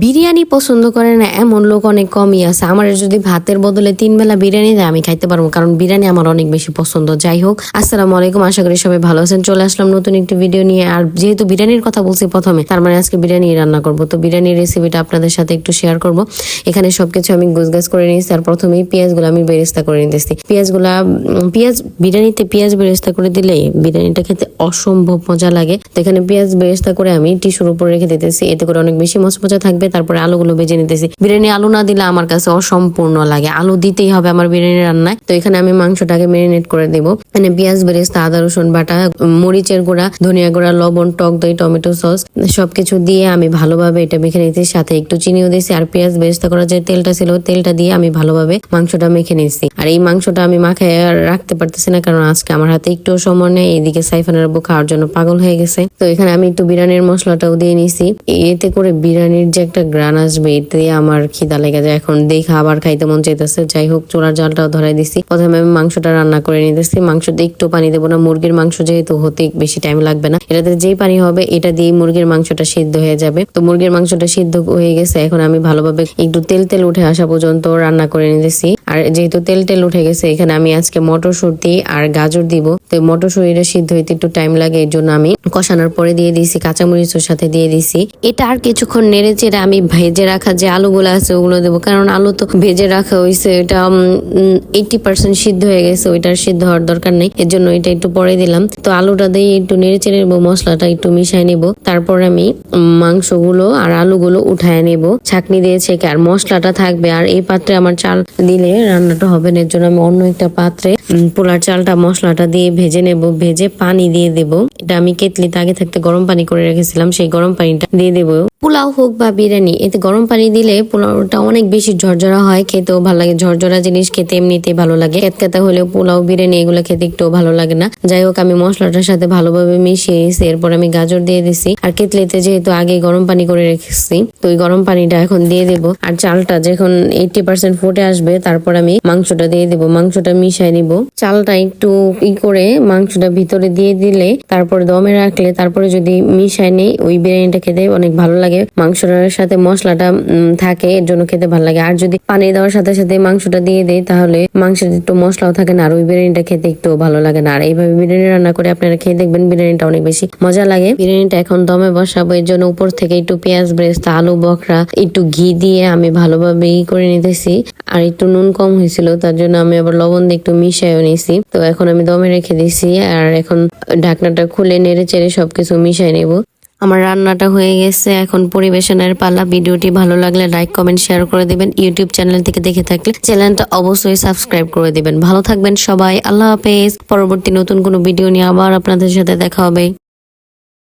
বিরিয়ানি পছন্দ করে না, এমন লোক অনেক কমই আছে। আমার যদি ভাতের বদলে তিন বেলা বিরিয়ানি দেয়, আমি খাইতে পারব কারণ বিরিয়ানি আমার অনেক বেশি পছন্দ। যাই হোক, আসসালামু আলাইকুম, আশা করি সবাই ভালো আছেন। চলে আসলাম নতুন একটি ভিডিও নিয়ে। আর যেহেতু বিরিয়ানির কথা বলছি প্রথমে, তার মানে আজকে বিরিয়ানি রান্না করব। তো বিরিয়ানির রেসিপিটা আপনাদের সাথে একটু শেয়ার করব। এখানে সবকিছু আমি গুছগাছ করে নিয়েছি, আর প্রথমেই পেঁয়াজগুলো আমি বেরেস্তা করে নিতেছি। পেঁয়াজগুলা পেঁয়াজ, বিরিয়ানিতে পেঁয়াজ বেরেস্তা করে দিলে বিরিয়ানিটা খেতে অসম্ভব মজা লাগে। তো এখানে পেঁয়াজ বেরেস্তা করে আমি টিস্যুর উপরে রেখে দিতেছি, এতে করে অনেক বেশি মচমচা থাকবে। তারপরে আলুগুলো ভেজে নিতেছি। বিরিয়ানি আলু না দিলে আমার কাছে অসম্পূর্ণ লাগে। আলু দিতেই হবে আমার বিরিয়ানি রান্নায়। তো এখানে আমি মাংসটাকে মেরিনেট করে দেবো। এখানে পেঁয়াজ, বেরেস্তা, আদা, রসুন বাটা, মরিচের গুঁড়া, ধনিয়া গুঁড়া, লবণ, টক দই, টমেটো সস সবকিছু দিয়ে আমি ভালোভাবে এটা মেখে নিতেছি। সাথে একটু চিনিও দিয়েছি আর পেঁয়াজ, বেরেস্তা করা যে তেলটা ছিল, তেলটা দিয়ে আমি ভালোভাবে মাংসটা মেখে নিয়েছি আর এই মাংসটা আমি মাখায় রাখতে পারতেছি না, কারণ আজকে আমার হাতে একটু সময় নেই। এইদিকে সাইফানের আব্বু খাওয়ার জন্য পাগল হয়ে গেছে। তো এখানে আমি একটু বিরিয়ানির মশলাটাও দিয়ে নিছি। এতে করে বিরিয়ানির যে একটা গ্রান আসবে এতে আমার খিদা লেগে যায়। এখন দেখা আবার খাইতে মন চাইতেছে। যাই হোক চোরার জালটাও ধরাই দিছি। প্রথমে আমি মাংসটা রান্না করে নিতেছি। দিয়ে একটু পানি দেবো না, মুরগির মাংস যেহেতু হতে বেশি টাইম লাগবে না। এটাতে যেই পানি হবে, এটা দিয়ে মুরগির মাংসটা সিদ্ধ হয়ে যাবে। তো মুরগির মাংসটা সিদ্ধ হয়ে গেছে। এখন আমি ভালোভাবে একটু তেল তেল উঠে আসা পর্যন্ত রান্না করে নিতেছি। আর যেহেতু তেল তেল উঠে গেছে, এখানে আমি আজকে মটরশুঁটি আর গাজর দিব। তো মটরশুঁটিটা সিদ্ধ হইতে একটু টাইম লাগে, এর জন্য আমি কষানোর পরে দিয়ে দিয়েছি কাঁচামরিচের সাথে দিয়ে দিছি। এটা আর কিছুক্ষণ নেড়ে চেড়ে আমি ভেজে রাখা যে আলুগুলো আছে, ওগুলো দেবো। কারণ আলু তো ভেজে রাখা হয়েছে এটা এইটি পার্সেন্ট সিদ্ধ হয়ে গেছে, ওইটার সিদ্ধ হওয়ার দরকার নেই। এর জন্য এটা একটু পরে দিলাম। তো আলুটা দিয়ে একটু নেড়ে চেড়ে নেব, মশলাটা একটু মিশাই নেব। তারপর আমি মাংসগুলো আর আলুগুলো উঠায় নেব। ছাকনি দিয়ে ছেঁকে, আর মশলাটা থাকবে। আর এই পাত্রে আমার চাল দিলে রান্নাটা হবে না, এর জন্য আমি অন্য একটা পাত্রে পোলার চালটা, মশলাটা দিয়ে ভেজে নেব, ভেজে পানি দিয়ে দেব। এটা আমি কেতলিতে আগে থাকতে গরম পানি করে রেখেছিলাম, সেই গরম পানিটা দিয়ে দেবো। পোলাও হোক বা বিরিয়ানি, এতে গরম পানি দিলে পোলাওটা অনেক বেশি ঝরঝরা হয়, খেতেও ভালো লাগে। ঝরঝরা জিনিস খেতে এমনিতে ভালো লাগে। কেতকেতা হলেও পোলাও, বিরিয়ানি এগুলো খেতে একটু ভালো লাগে না। যাই হোক, আমি মশলাটার সাথে ভালোভাবে মিশিয়ে নিয়েছি, এরপর আমি গাজর দিয়ে দিছি। আর কেতলিতে যেহেতু আগে গরম পানি করে রেখেছি, তো ওই গরম পানিটা এখন দিয়ে দেবো। আর চালটা যখন এইটি পার্সেন্ট ফুটে আসবে, তারপর আমি মাংসটা দিয়ে দেবো। মাংসটা মিশাই নিব। চালটা একটু ই করে মাংসটা ভিতরে দিয়ে দিলে, তারপরে দমে রাখলে, তারপরে যদি মিশাই নেই, ওই বিরিয়ানিটা খেতে অনেক ভালো লাগে। মাংসটার সাথে মশলাটা থাকে, এর জন্য খেতে ভালো লাগে। আর যদি পানি দেওয়ার সাথে সাথে মাংসটা দিয়ে দেয় তাহলে মাংসের একটু মশলাও থাকে না, আর ওই বিরিয়ানিটা খেতে একটু ভালো লাগে না। আর এইভাবে বিরিয়ানি রান্না করে আপনারা খেয়ে দেখবেন বিরিয়ানিটা অনেক বেশি মজা লাগে। বিরিয়ানিটা এখন দমে বসাবো, এর জন্য উপর থেকে একটু পেঁয়াজ ব্রেস্তা, আলু বকরা একটু ঘি দিয়ে আমি ভালোভাবে ই করে নিতেছি। আর একটু নুন কম হয়েছিল, তার জন্য আমি আবার লবণ দিয়ে একটু মিশাইও নিয়েছি তো এখন আমি দমে রেখে দিছি, আর এখন ঢাকনাটা খুলে নেড়ে চেড়ে সবকিছু মিশাই নেব। আমার রান্নাটা হয়ে গেছে। এখন পরিবেশনের পালা। ভিডিওটি ভালো লাগলে লাইক, কমেন্ট, শেয়ার করে দেবেন। ইউটিউব চ্যানেল থেকে দেখে থাকলে চ্যানেলটা অবশ্যই সাবস্ক্রাইব করে দিবেন। ভালো থাকবেন সবাই। আল্লাহ হাফেজ। পরবর্তী নতুন কোনো ভিডিও নিয়ে আবার আপনাদের সাথে দেখা হবে।